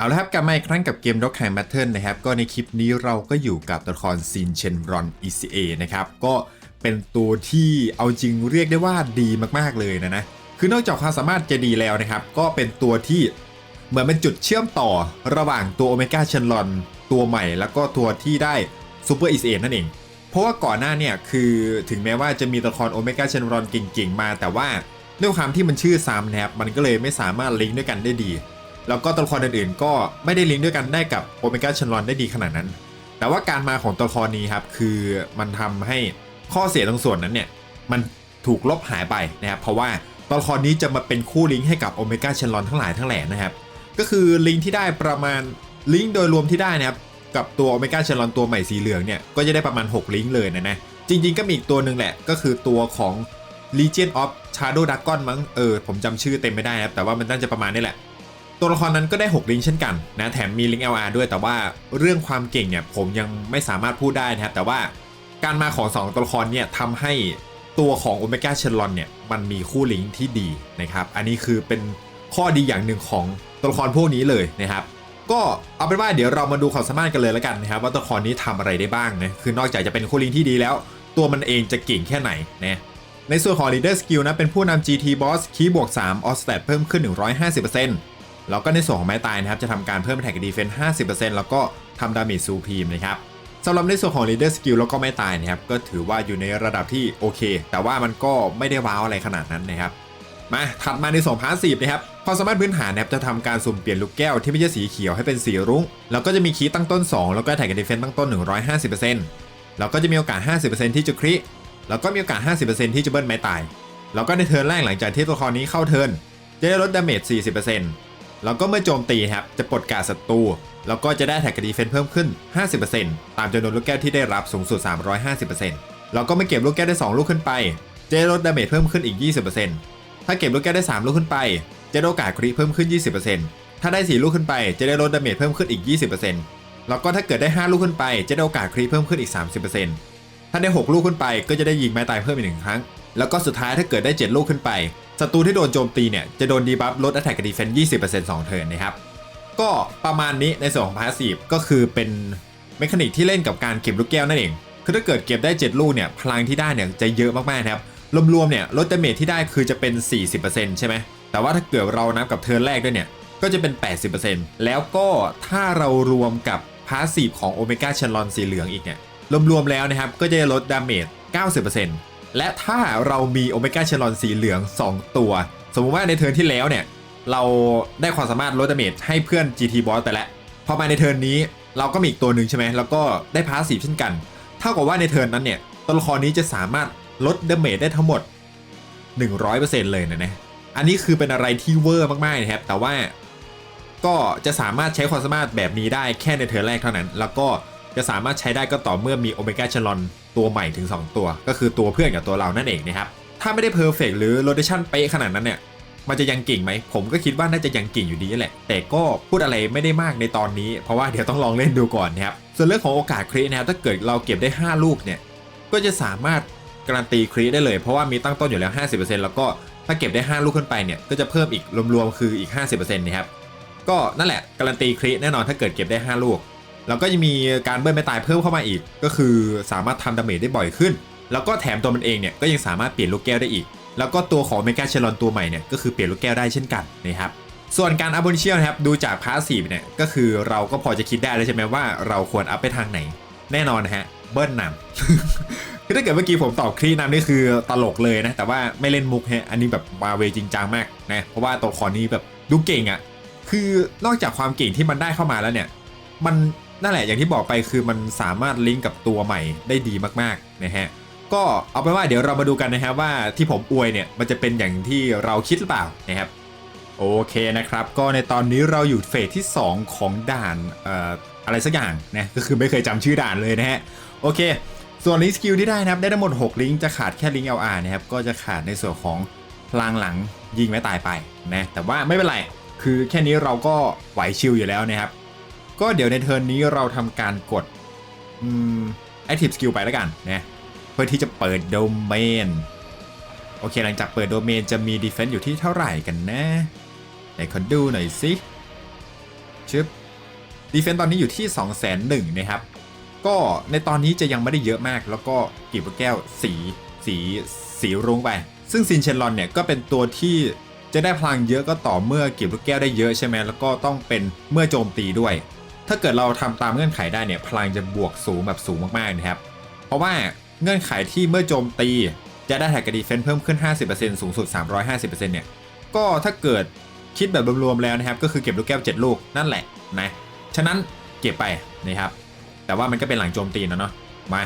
เอาละครับกลับมาอีกครั้งกับเกม Rock Hand Battle นะครับ ก็ในคลิปนี้เราก็อยู่กับตัวละครซินเชนรอน ECA นะครับ ก็เป็นตัวที่เอาจริงเรียกได้ว่าดีมากๆเลยนะนะ คือนอกจากความสามารถจะดีแล้วนะครับ ก็เป็นตัวที่เหมือนเป็นจุดเชื่อมต่อระหว่างตัวโอเมก้าเชนรอนตัวใหม่ แล้วก็ตัวที่ได้ซูเปอร์ ECA นั่นเอง เพราะว่าก่อนหน้าเนี่ยคือถึงแม้ว่าจะมีตัวละครโอเมก้าเชนรอนเก่งๆมา แต่ว่าด้วยความที่มันชื่อซ้ำนะครับมันก็เลยไม่สามารถลิงก์ด้วยกันได้ดี แล้วก็ตัวละครอื่นๆ ก็ไม่ได้ลิงก์ด้วยกันได้กับโอเมก้าชันรอนได้ดีขนาดนั้น แต่ว่าการมาของตัวละครนี้ครับคือมันทำให้ข้อเสียตรงส่วนนั้นเนี่ยมันถูกลบหายไปนะครับเพราะว่าตัวละครนี้จะมาเป็นคู่ลิงก์ให้กับโอเมก้าชันรอนทั้งหลายทั้งแหล่นะครับก็คือลิงก์ที่ได้ประมาณลิงก์โดยรวมที่ได้นะครับกับตัวโอเมก้าชันรอนตัวใหม่สีเหลืองเนี่ยก็จะได้ประมาณ 6 ลิงก์เลยนะนะจริงๆก็มีอีกตัวหนึ่งแหละก็คือตัวของ Legion of Shadow Dragon มั้งเออผมจำชื่อเต็มไม่ได้นะครับแต่ว่ามันน่าจะประมาณนี้แหละ ตัวละครนั้นก็ได้ 6 ลิงก์เช่นกันนะแถมมีลิงก์ LR ด้วยแต่ว่าเรื่องความเก่งเนี่ยผมยังไม่สามารถพูดได้นะครับแต่ว่าการมาของ 2 ตัวละครเนี่ยทำให้ตัวของโอเมก้าเชนลอนเนี่ยมันมีคู่ลิงก์ที่ดีนะครับอันนี้คือเป็นข้อดีอย่างหนึ่งของตัวละครพวกนี้เลยนะครับก็เอาเป็นว่าเดี๋ยวเรามาดูความสามารถกันเลยแล้วกันนะครับว่าตัวละครนี้ทำอะไรได้บ้างนะคือนอกจากจะเป็นคู่ลิงก์ที่ดีแล้ว ตัวมันเองจะเก่งแค่ไหนนะในส่วนของ Leader Skill นะเป็นผู้นำ GT Boss คีย์บวก3 o s t a t เพิ่มขึ้น 150% แล้วก็ในส่วนของไม้ตายนะครับจะทำการเพิ่มแท็กดีเฟนส์50%แล้วก็ทำดาเมจซูพีมนะครับสำหรับในส่วนของ Leader Skill แล้วก็ไม้ตายนะครับก็ถือว่าอยู่ในระดับที่โอเค แต่ว่ามันก็ไม่ได้ว้าวอะไรขนาดนั้นนะครับมาถัดมาในส่วนพาสีนะครับความสามารถพื้นฐานนะครับจะทำการสุ่มเปลี่ยนลูกแก้วที่ไม่ใช่สีเขียวให้เป็นสีรุ้ง แล้วก็จะมีคีตั้งต้น 2 แล้วก็แท็กดีเฟนส์ตั้งต้น 150%แล้วก็จะมีโอกาส 50%ที่จะคริแล้วก็มีโอกาส 50%ที่จะเบิ้ลไม้ตาย แล้วก็ในเทิร์นแรกหลังจากที่ตัวละครนี้เข้าเทิร์นจะได้ลดดาเมจ40% แล้วก็เมื่อโจมตีครับจะปลดการศัตรูแล้วก็จะได้แท็กดีเฟนเพิ่มขึ้น 50%ตามจำนวนลูกแก้วที่ได้รับสูงสุด 350%แล้วก็ไม่เก็บลูกแก้วได้ 2 ลูกขึ้นไป จะได้ลดดาเมจเพิ่มขึ้นอีก 20%ถ้าเก็บลูกแก้วได้ 3 ลูกขึ้นไป จะได้โอกาสคริเพิ่มขึ้น 20%ถ้าได้ 4 ลูกขึ้นไป จะได้ลดดาเมจเพิ่มขึ้นอีก 20%แล้วก็ถ้าเกิดได้ 5 ลูกขึ้นไป จะได้โอกาสคริเพิ่มขึ้นอีก 30%ถ้าได้ 6 ลูกขึ้นไป ก็จะได้ยิงไม้ตายเพิ่มอีกหนึ่งครั้ง แล้วก็สุดท้ายถ้าเกิดได้ 7 ลูกขึ้นไป ศัตรูที่โดนโจมตีเนี่ยจะโดนดีบัฟลด attack กับ defense 20% 2 เทิร์นนะครับ ก็ประมาณนี้ในส่วนของ passive ก็คือเป็นเมคานิกที่เล่นกับการเก็บลูกแก้วนั่นเอง คือถ้าเกิดเก็บได้ 7 ลูกเนี่ยพลังที่ได้เนี่ยจะเยอะมากๆนะครับ รวมๆเนี่ยลดดาเมจที่ได้คือจะเป็น 40%ใช่ไหม แต่ว่าถ้าเกิดเรานับกับเทิร์นแรกด้วยเนี่ยก็จะเป็น 80%แล้วก็ถ้าเรารวมกับ passive ของ Omega c h a n l o n สีเหลืองอีกเนี่ยรวมๆแล้วนะครับก็จะลดดาเมจ90% และถ้าเรามีโอเมก้าเชลอนสีเหลือง 2 ตัว สมมุติว่าในเทิร์นที่แล้วเนี่ย เราได้ความสามารถลดดาเมจให้เพื่อน GT Boss ไปแล้วพอมาในเทิร์นนี้เราก็มีอีกตัวหนึ่งใช่ไหมแล้วก็ได้พาสซีฟเช่นกันเท่ากับว่าในเทิร์นนั้นเนี่ยตัวละครนี้จะสามารถลดดาเมจได้ทั้งหมด 100%เลยนะนะอันนี้คือเป็นอะไรที่เวอร์มากๆนะครับแต่ว่าก็จะสามารถใช้ความสามารถแบบนี้ได้แค่ในเทิร์นแรกเท่านั้น แล้วก็ จะสามารถใช้ได้ก็ต่อเมื่อมีโอเมก้าชลอนตัวใหม่ถึง 2 ตัว ก็คือตัวเพื่อนกับตัวเรานั่นเองนะครับ ถ้าไม่ได้เพอร์เฟกหรือโรเ t ชันเป๊ะขนาดนั้นเนี่ย มันจะยังเก่งไหม ผมก็คิดว่าน่าจะยังเก่งอยู่ดีแหละ แต่ก็พูดอะไรไม่ได้มากในตอนนี้ เพราะว่าเดี๋ยวต้องลองเล่นดูก่อนนะครับ ส่วนเรื่องของโอกาสครินะครับถ้าเกิดเราเก็บได้ 5 ลูกเนี่ย ก็จะสามารถการันตีคริได้เลย เพราะว่ามีตั้งต้นอยู่แล้ว 50%แล้วก็ถ้าเก็บได้ 5 ลูกขึ้นไปเนี่ย ก็จะเพิ่มอีกรวมๆคืออีก 50%นะครับ ก็นั่นแหละการันตีคริแน่นอนถ้าเกิดเก็บได้ 5 ลูก แล้วก็จะมีการเบิ้ลไม่ตายเพิ่มเข้ามาอีก ก็คือสามารถทำดาเมจได้บ่อยขึ้น แล้วก็แถมตัวมันเองเนี่ยก็ยังสามารถเปลี่ยนลูกแก้วได้อีก แล้วก็ตัวของเมกาเชลอนตัวใหม่เนี่ยก็คือเปลี่ยนลูกแก้วได้เช่นกันนะครับส่วนการอัพบนเชียลนะครับดูจากพาสซีฟเนี่ยก็คือเราก็พอจะคิดได้แล้วใช่ไหมว่าเราควรอัพไปทางไหน แน่นอนนะฮะเบิ้ลนำคือถ้าเกิดเมื่อกี้ผมตอบครีนำนี่คือตลกเลยนะแต่ว่าไม่เล่นมุกฮะอันนี้แบบมาเวจริงจังมากนะเพราะว่าตัวครนี้แบบดูเก่งอะ่ะคือนอกจากความเก่งที่มันได้เข้ามาแล้วเนี่ยมัน นั่นแหละอย่างที่บอกไปคือมันสามารถลิงก์กับตัวใหม่ได้ดีมากๆนะฮะก็เอาเป็นว่าเดี๋ยวเรามาดูกันนะครับว่าที่ผมอวยเนี่ยมันจะเป็นอย่างที่เราคิดหรือเปล่านะครับโอเคนะครับ ก็ในตอนนี้เราอยู่เฟสที่ 2 ของด่านเอ่ออะไรสักอย่างนะก็คือไม่เคยจำชื่อด่านเลยนะฮะโอเค ส่วนลิงก์สกิลที่ได้นะครับได้ทั้งหมด 6 ลิงก์จะขาดแค่ลิงก์ LR นะครับก็จะขาดในส่วนของพลังหลังยิงไม่ตายไปนะแต่ว่าไม่เป็นไรคือแค่นี้เราก็ไหวชิลอยู่แล้วนะครับ ก็เดี๋ยวในเทิร์นนี้เราทำการกดอืม Active Skill ไปแล้วกันนะเพื่อที่จะเปิดโดเมนโอเคหลังจากเปิดโดเมนจะมี Defense อยู่ที่เท่าไหร่กันนะไหนขอดูหน่อยสิชึบดีเฟนต์ตอนนี้อยู่ที่ 2 0 0 0 0 0นะครับ ก็ในตอนนี้จะยังไม่ได้เยอะมากแล้วก็กีบลูกแก้วสีสีสีรุ้งไป ซึ่งซินเชนลอนเนี่ยก็เป็นตัวที่จะได้พลังเยอะก็ต่อเมื่อกีบลูกแก้วได้เยอะใช่ไหมแล้วก็ต้องเป็นเมื่อโจมตีด้วย ถ้าเกิดเราทำตามเงื่อนไขได้เนี่ยพลังจะบวกสูงแบบสูงมากๆนะครับ เพราะว่าเงื่อนไขที่เมื่อโจมตีจะได้แท็กกับดีเฟนส์เพิ่มขึ้น 50%สูงสุด 350%เนี่ยก็ถ้าเกิดคิดแบบรวมๆแล้วนะครับ ก็คือเก็บลูกแก้ว 7 ลูกนั่นแหละนะฉะนั้นเก็บไปนะครับ แต่ว่ามันก็เป็นหลังโจมตีนะเนาะมา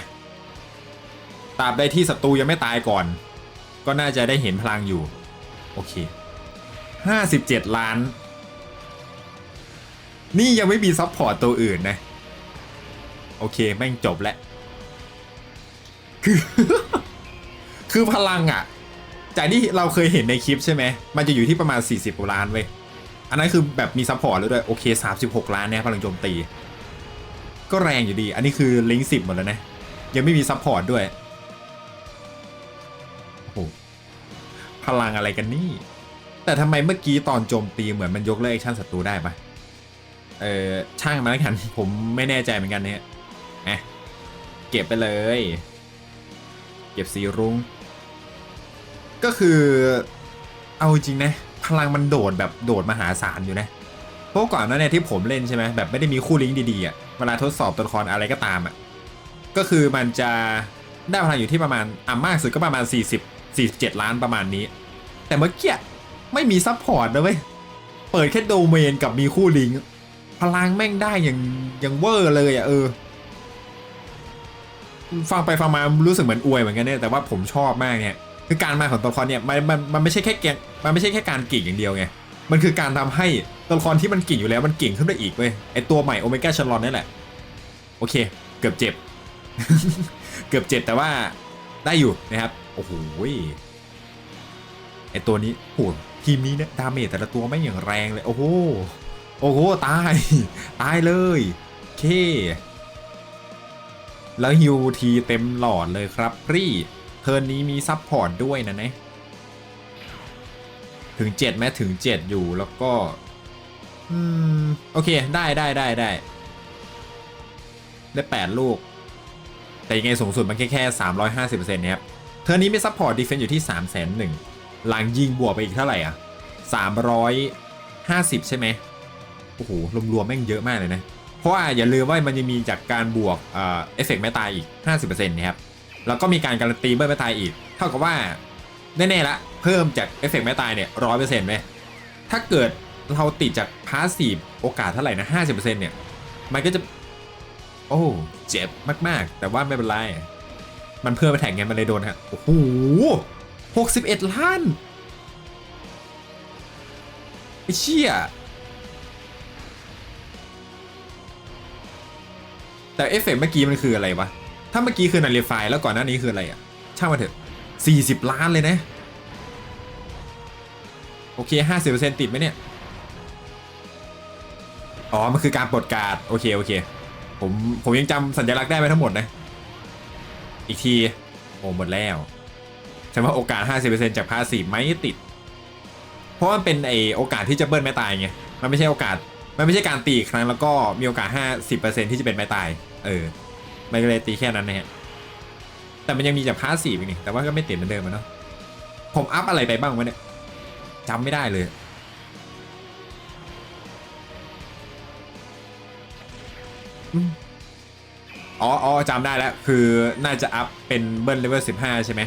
ตราบใดที่ศัตรูยังไม่ตายก่อน ก็น่าจะได้เห็นพลังอยู่ โอเค 57 ล้าน นี่ยังไม่มีซัพพอร์ตตัวอื่นนะ โอเค แม่งจบแล้ว คือ คือพลังอะจากที่เราเคยเห็นในคลิปใช่ไหม มันจะอยู่ที่ประมาณ 40กว่าล้านเว้ย อันนั้นคือแบบมีซัพพอร์ตแล้วด้วย โอเค 36 ล้านเนี่ยพลังโจมตี ก็แรงอยู่ดี อันนี้คือลิงก์สิบหมดแล้วนะ ยังไม่มีซัพพอร์ตด้วยโอ้โหพลังอะไรกันนี่ แต่ทำไมเมื่อกี้ตอนโจมตีเหมือนมันยกเลิกแอคชั่นศัตรูได้ปะ เออช่างมาแล้วกัน ผมไม่แน่ใจเหมือนกันเนี่ยอะเก็บไปเลย เก็บสีรุ้ง ก็คือเอาจริงนะ พลังมันโดดแบบโดดมหาศาลอยู่นะเพราะก่อนหนั้นเนี่ยที่ผมเล่นใช่ไหมแบบไม่ได้มีคู่ลิงก์ดีๆอะเวลาทดสอบตัวละครอะไรก็ตามอะก็คือมันจะได้พลังอยู่ที่ประมาณอะมากสุดก็ประมาณ 40 47 ล้านประมาณนี้ แต่เมื่อกี้ไม่มีซัพพอร์ตนะเว้ย เปิดแค่โดเมนกับมีคู่ลิงก์ ลังแม่งได้อย่างอย่างเวอร์เลยอะเออ ฟังไปฟังมารู้สึกเหมือนอวยเหมือนกันเนี่ยแต่ว่าผมชอบมากเนี่ยคือการมาของตัวละครเนี่ยมันมันมันไม่ใช่แค่แกงมันไม่ใช่แค่การกิ่งอย่างเดียวไงมันคือการทำให้ตัวละครที่มันกิ่งอยู่แล้วมันกิ่งขึ้นได้อีกเว้ยไอตัวใหม่โอเมก้าชลอนนี่แหละโอเค เกือบเจ็บ เกือบเจ็บแต่ว่าได้อยู่นะครับโอ้โหไอตัวนี้โหทีมนี้เนี่ยดาเมจแต่ละตัวไม่อย่างแรงเลย โอ้โห โอ้โห ตาย ตายเลย เค แล้วฮิวทีเต็มหลอดเลยครับรี่เทิร์นนี้มีซับพอร์ตด้วยนะเนี่ยถึง7แม้ถึง7อยู่แล้วก็ อืม โอเค ได้ได้ได้ได้ได้8ลูก แต่ยังไงสูงสุดมันแค่แค่350%เนี่ยครับ เทิร์นนี้มีซัพพอร์ตดีเฟนซ์อยู่ที่3 0 0 0 0 0หลังยิงบวกไปอีกเท่าไหร่อะ350ใช่ไหม โอ้โหรวมๆแม่งเยอะมากเลยนะ เพราะว่าอย่าลืมว่ามันยังมีจากการบวกเอฟเฟกต์ไม่ตายอีก 50%นะครับ แล้วก็มีการการันตีเบิ้ลไม่ตายอีก เท่ากับว่า แน่ๆละ เพิ่มจากเอฟเฟกต์ไม่ตายเนี่ยร้อยเปอร์เซ็นต์ไหมถ้าเกิดเราติดจากพาสซีฟโอกาสเท่าไหร่นะห้าสิบเปอร์เซ็นต์เนี่ย มันก็จะ โอ้เจ็บมากๆ แต่ว่าไม่เป็นไร มันเพิ่มไปแท็กไงมันเลยโดนฮะโอ้โหหกสิบเอ็ดล้านไอ้เชี่ย แต่เอฟเฟกต์เมื่อกี้มันคืออะไรวะ ถ้าเมื่อกี้คือนาฬิฟายแล้วก่อนหน้านี้คืออะไรอะช่างมาเถอะ40ล้านเลยนะ โอเค50%ติดไหมเนี่ย อ๋อ มันคือการปลดการ์ด โอเค โอเค ผม ผมยังจำสัญลักษณ์ได้ไหมทั้งหมดนะ อีกที โอ้หมดแล้วแสดงว่าโอกาส 50%จากพาสีไม่ติด เพราะว่ามันเป็นไอโอกาสที่จะเบิ้ลไม่ตายไง มันไม่ใช่โอกาส มันไม่ใช่การตีอีกครั้งแล้วก็มีโอกาส 50%ที่จะเป็นไม่ตาย เออ มันก็เลยตีแค่นั้นนะฮะ แต่มันยังมีจากพาสีอีกนี่ แต่ว่าก็ไม่ติดเหมือนเดิมอะเนาะ ผมอัพอะไรไปบ้างวะเนี่ยจำไม่ได้เลย อ๋ออ๋อจำได้แล้ว คือน่าจะอัพเป็นเบิร์นเลเวล15ใช่ไหม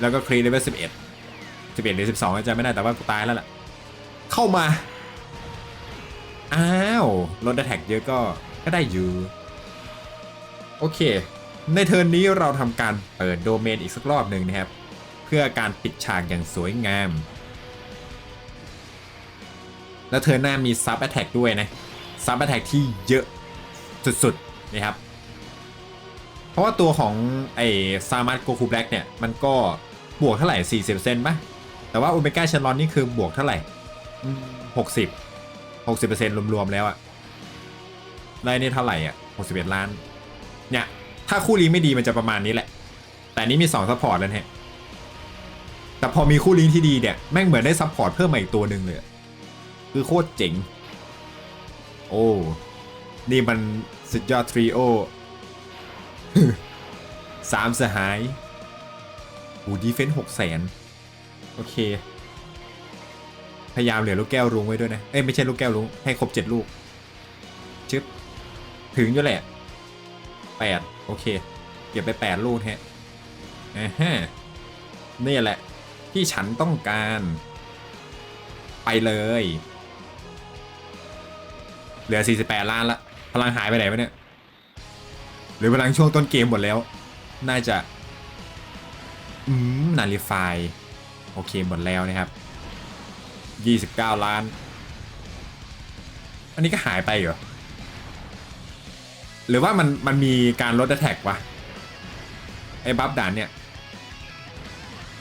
แล้วก็ครีเลเวล11 11หรือ12จำไม่ได้แต่ว่ากูตายแล้วล่ะ เข้ามา อ้าวลดแท็กเยอะก็ก็ได้อยู่ โอเค ในเทิร์นนี้เราทำการเปิดโดเมนอีกสักรอบหนึ่งนะครับ เพื่อการปิดฉากอย่างสวยงาม แล้วเทิร์นหน้ามีซับแอตแทกด้วยนะซับแอตแทกที่เยอะสุดๆนะครับ เพราะว่าตัวของไอ้ซามัตโกคูแบล็กเนี่ย มันก็บวกเท่าไหร่ 40เซนป่ะแต่ว่าโอเมก้าชลอนนี่คือบวกเท่าไหร่ อืม60 60เปอร์เซ็นต์รวมๆแล้วอะได้นี่เท่าไหร่อะ61ล้าน เนี่ย ถ้าคู่ลิงไม่ดีมันจะประมาณนี้แหละ แต่นี้มี2ซัพพอร์ตแล้วนะฮะแต่พอมีคู่ลิงที่ดีเนี่ย แม่งเหมือนได้ซัพพอร์ตเพิ่มมาอีกตัวหนึ่งเลย คือโคตรเจ๋ง โอ้ นี่มันสุดยอดทริโอสามสหายโอ้ดีเฟนส์หกแสน โอเค ยายามเหลือลูกแก้วรุ้งไว้ด้วยนะ เอ้ยไม่ใช่ลูกแก้วรุ้งให้ครบเจ็ดลูก ชึบ ถึงอยู่แหละแปดโอเค เก็บไปแปดลูกฮะอ่าฮะนี่แหละ ที่ฉันต้องการ ไปเลย เหลือ 48 ล้านละ พลังหายไปไหนวะเนี่ย หรือพลังช่วงต้นเกมหมดแล้ว น่าจะ อืมนาฬิฟาย โอเคหมดแล้วนะครับ 29 ล้าน อันนี้ก็หายไปเหรอ หรือว่ามันมันมีการลดแท็กวะ ไอ้บัฟด่านเนี่ย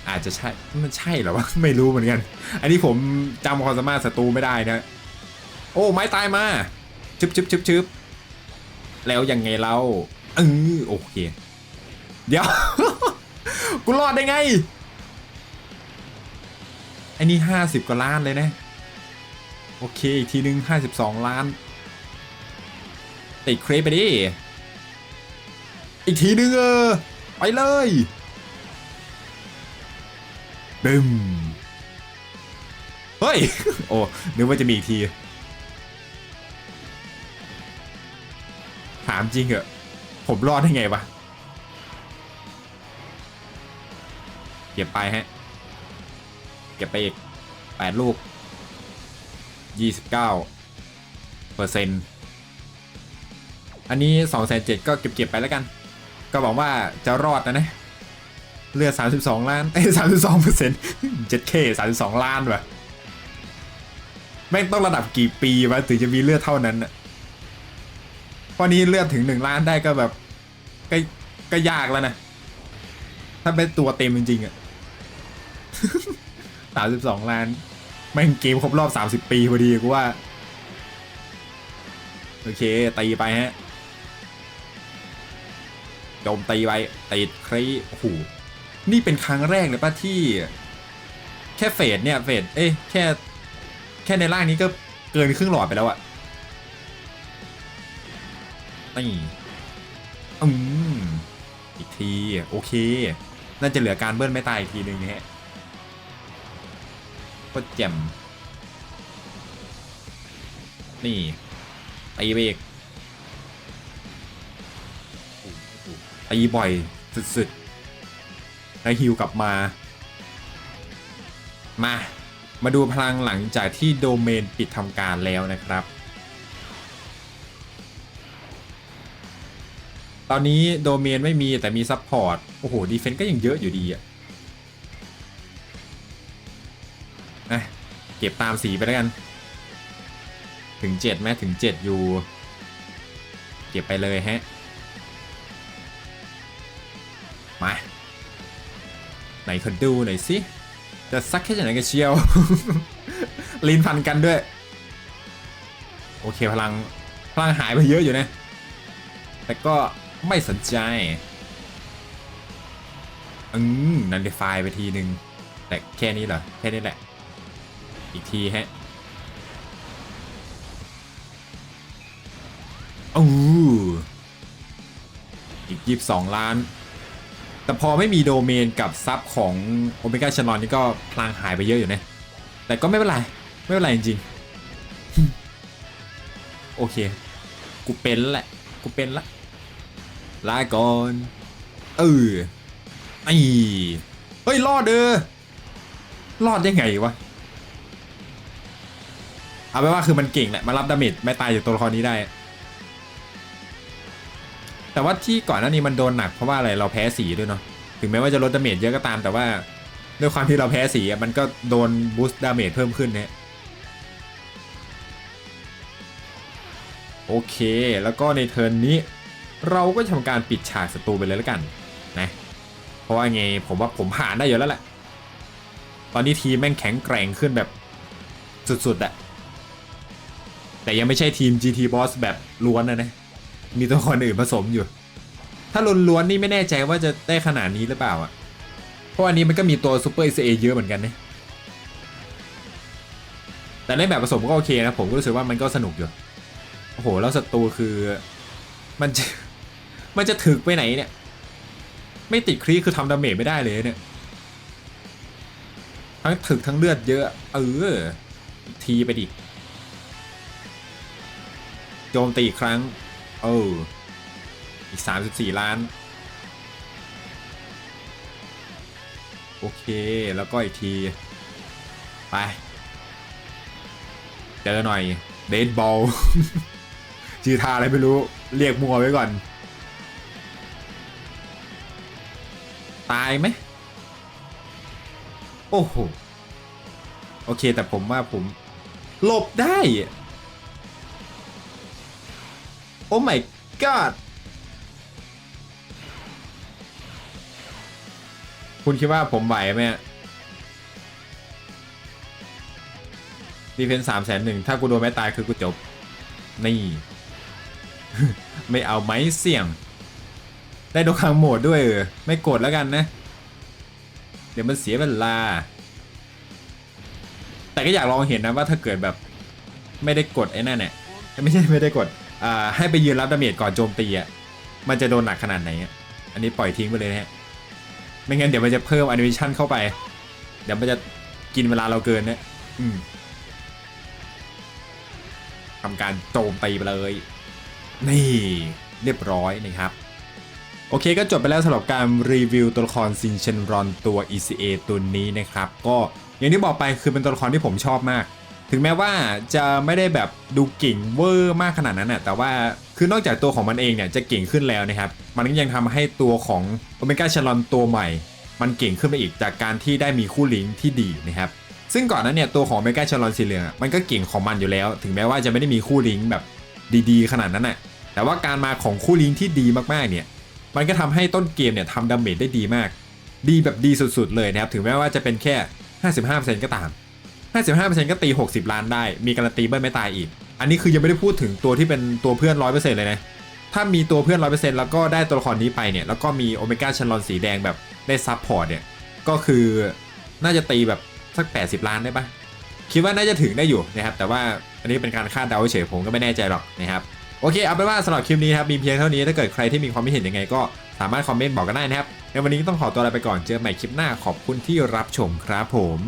อาจจะใช่ มันใช่เหรอวะ ไม่รู้เหมือนกัน อันนี้ผมจำความสามารถศัตรูไม่ได้นะ โอ้ ไม้ตายมาชึบชึบชึบชึบแล้วยังไงเราเออโอเค เดี๋ยว กูรอดได้ไง อ้นี่ห้าสิบกว่าล้านเลยนะ โอเค อีกทีนึงห้าสิบสองล้านติดเครปไปดิ อีกทีนึงเออ ไปเลยบึมเฮ้ย โอ้ นึกว่าจะมีอีกที ถามจริงเหอะ ผมรอดได้ไงวะ เก็บไปฮะ เก็บไปอีกแปดลูกยี่สิบเก้าเปอร์เซ็นต์อันนี้สองแสนเจ็ดก็เก็บเก็บไปแล้วกัน ก็บอกว่าจะรอดนะนะเลือด32ล้านเอ้ย32เปอร์เซ็นต์ 7K 32ล้านว่ะแม่งต้องระดับกี่ปีวะถึงจะมีเลือดเท่านั้นอะวันนี้เลือดถึง1ล้านได้ก็แบบก็ก็ยากแล้วนะ ถ้าเป็นตัวเต็มจริงๆอะ 32ล้านแม่งเกมครบรอบ30ปีพอดีกูว่า โอเค ตีไปฮะโจมตีไปติดครีโอ้โหนี่เป็นครั้งแรกเลยป่ะที่ แค่เฟดเนี่ยเฟดเอ้ยแค่ แค่ในร่างนี้ก็เกินครึ่งหลอดไปแล้วอะนี่อืมอีกที โอเค น่าจะเหลือการเบิ้ลไม่ตายอีกทีหนึ่งนะฮะ ก็แจ่มนี่ตีไปอีกตีบ่อยสุดๆแล้วฮิวกลับมา มา มาดูพลังหลังจากที่โดเมนปิดทำการแล้วนะครับ ตอนนี้โดเมนไม่มีแต่มีซัพพอร์ต โอ้โห ดีเฟนต์ก็ยังเยอะอยู่ดีอะ เก็บตามสีไปแล้วกัน ถึง7แม้ถึง 7 อยู่ เก็บไปเลยฮะ มา ไหนคนดูหน่อยสิ จะซักแค่ไหนกันเชียวลินพันกันด้วย โอเคพลัง พลังหายไปเยอะอยู่นะ แต่ก็ไม่สนใจอืมนันเดฟายไปทีหนึ่งแต่แค่นี้เหรอ แค่นี้แหละ อีกทีฮะอู้อีกยีบสองล้าน แต่พอไม่มีโดเมนกับซับของโอเมก้าชานอนนี่ก็พลังหายไปเยอะอยู่นะ แต่ก็ไม่เป็นไร ไม่เป็นไรจริงๆ โอเค กูเป็นแล้วแหละ กูเป็นละ ลาก่อน เออไอเฮ้ย รอดเด้อรอดได้ไงวะ เอาไปนว่าคือมันเก่งแหละมารับดาเมจไม่ตายจากตัวละครนี้ได้ แต่ว่าที่ก่อนหน้านี้มันโดนหนักเพราะว่าอะไรเราแพ้สีด้วยเนาะถึงแม้ว่าจะลดดาเมจเยอะก็ตามแต่ว่าด้วยความที่เราแพ้สีมันก็โดนบูสต์ดาเมจเพิ่มขึ้นเนี่ยโอเค แล้วก็ในเทิร์นนี้ เราก็ทำการปิดฉากศัตรูไปเลยแล้วกันนะเพราะว่าไงผมว่าผมผ่านได้อยู่แล้วแหละ ตอนนี้ทีมแม่งแข็งแกร่งขึ้นแบบสุดๆอะ แต่ยังไม่ใช่ทีม GT Boss แบบล้วนนะนะ มีตัวละคนอื่นผสมอยู่ ถ้าล้วนๆนี่ไม่แน่ใจว่าจะได้ขนาดนี้หรือเปล่าอะ เพราะอันนี้มันก็มีตัวซูเปอร์ ICA เยอะเหมือนกันนะแต่เล่นแบบผสมก็โอเคนะ ผมก็รู้สึกว่ามันก็สนุกอยู่ โอ้โห แล้วศัตรูคือ มันจะมันจะถึกไปไหนเนี่ย ไม่ติดครีคือทำดาเมจไม่ได้เลยเนี่ย ทั้งถึกทั้งเลือดเยอะ เออ ทีไปดิ โจมตีอีกครั้ง เออ อีก 34 ล้าน โอเค แล้วก็อีกที ไป เจอหน่อย เดนบอลชื่อทาอะไรไม่รู้ เรียกมัวไว้ก่อน ตายไหม โอ้โห โอเคแต่ผมว่าผม หลบได้ โอ้ my god คุณคิดว่าผมไหวไหมดีเฟนสามแสนหนึ่งถ้ากูโดนไม่ตายคือกูจบ นี่ ไม่เอาไหมเสี่ยง ได้ดูคังโหมดด้วยเออไม่กดแล้วกันนะ เดี๋ยวมันเสียเวลา แต่ก็อยากลองเห็นนะว่าถ้าเกิดแบบ ไม่ได้กดไอ้นั่นเนี่ยไม่ใช่ไม่ได้กด อ่าให้ไปยืนรับดาเมจก่อนโจมตีอะมันจะโดนหนักขนาดไหนอะอันนี้ปล่อยทิ้งไปเลยนะฮะไม่งั้นเดี๋ยวมันจะเพิ่มแอนิเมชันเข้าไป เดี๋ยวมันจะกินเวลาเราเกินเนี่ยอืมทำการโจมตีไปเลย นี่เรียบร้อยนะครับโอเคก็จบไปแล้วสำหรับการรีวิวตัวละครซินเชนรอนตัว ECA ตัวนี้นะครับ ก็อย่างที่บอกไปคือเป็นตัวละครที่ผมชอบมาก ถึงแม้ว่าจะไม่ได้แบบดูเก่งเวอร์มากขนาดนั้นน่ะแต่ว่าคือนอกจากตัวของมันเองเนี่ยจะเก่งขึ้นแล้วนะครับ มันก็ยังทำให้ตัวของโอเมก้าชลอนตัวใหม่ มันเก่งขึ้นไปอีกจากการที่ได้มีคู่ลิงก์ที่ดีนะครับซึ่งก่อนหนั้นเนี่ยตัวของเมกาชลอนสีเหลืองมันก็เก่งของมันอยู่แล้ว ถึงแม้ว่าจะไม่ได้มีคู่ลิงก์แบบดีๆ ขนาดนั้นน่ะแต่ว่าการมาของคู่ลิงก์ที่ดีมากๆเนี่ยมันก็ทำให้ต้นเกมเนี่ยทำดาเมจได้ดีมาก ดีแบบดีสุดๆเลยนะครับถึงแม้ว่าจะเป็นแค่ 55%ก็ตาม 55%ก็ตี 60 ล้านได้ มีการันตีเบิ้ลไม่ตายอีก อันนี้คือยังไม่ได้พูดถึงตัวที่เป็นตัวเพื่อน 100%เลยนะ ถ้ามีตัวเพื่อน 100%แล้วก็ได้ตัวละครนี้ไปเนี่ย แล้วก็มีโอเมก้าชันลอนสีแดงแบบได้ซับพอร์ตเนี่ย ก็คือน่าจะตีแบบสัก 80 ล้านได้ปะคิดว่าน่าจะถึงได้อยู่นะครับ แต่ว่าอันนี้เป็นการคาดเดาเฉยผมก็ไม่แน่ใจหรอกนะครับ โอเค เอาเป็นว่าสำหรับคลิปนี้ครับ มีเพียงเท่านี้ ถ้าเกิดใครที่มีความคิดเห็นยังไงก็สามารถคอมเมนต์บอกกันได้นะครับ ในวันนี้ต้องขอตัวลาไปก่อน เจอใหม่คลิปหน้า ขอบคุณที่รับชมครับผม